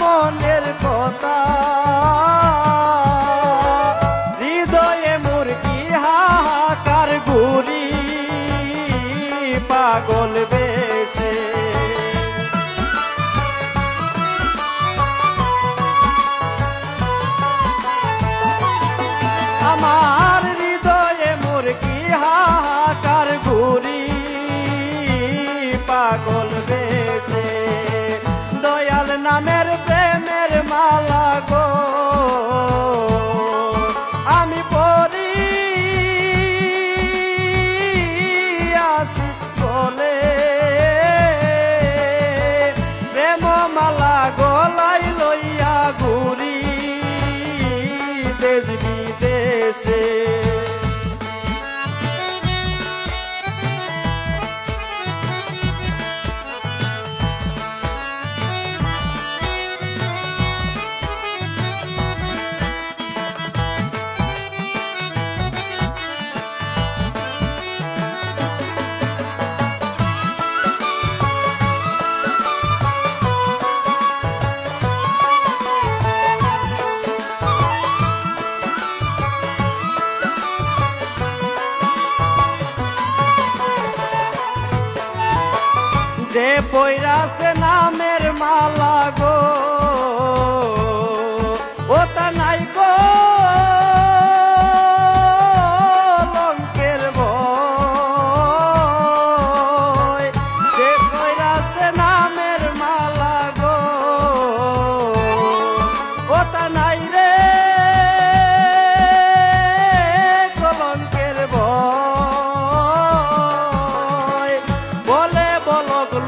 মনের হৃদয়ে মুরগি পাগল আমার হৃদয়ে মুরগি হাহাকার দেশ।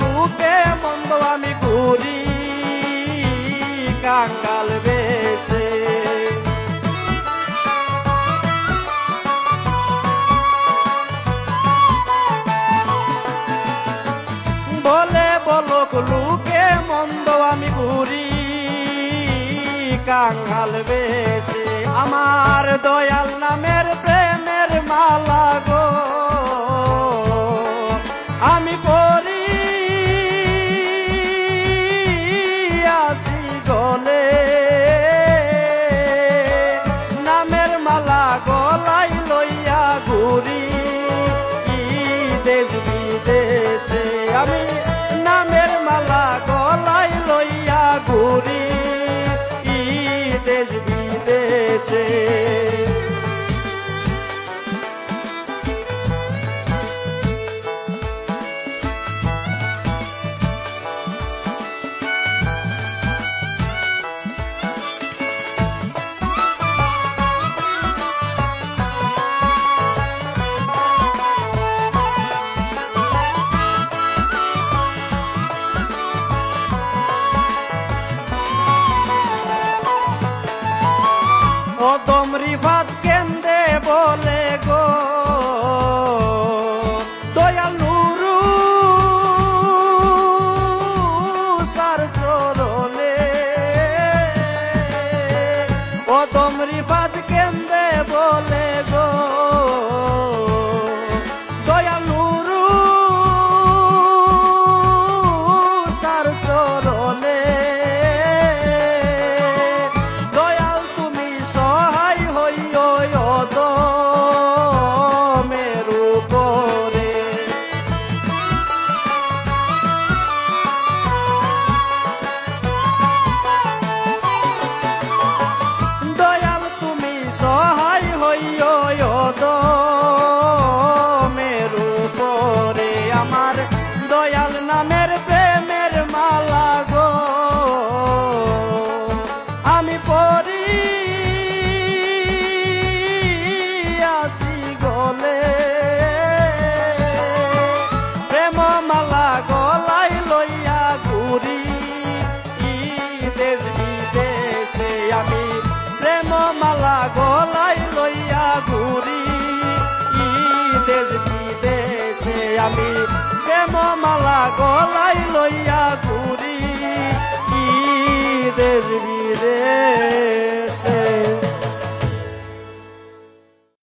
লুকে মন্দ আমি ঘুরি কাঙ্গাল বেশে। বলে বলক লুকে মন্দ আমি ঘুরি কাঙ্গাল বেশে। আমার দয়াল নামের প্রেমের মালা ঘুরি দেশ বিদেশে। আমি নামের মালা গলাই লইয়া ঘুরি দেশ বিদেশে। অদম ভাত কেন্দে বলে গো। দয়াল নুরু সার অদম রিফাত আমি প্রেম মালা গলাই লইয়া ঘুরি কি দেশ বিদেশে?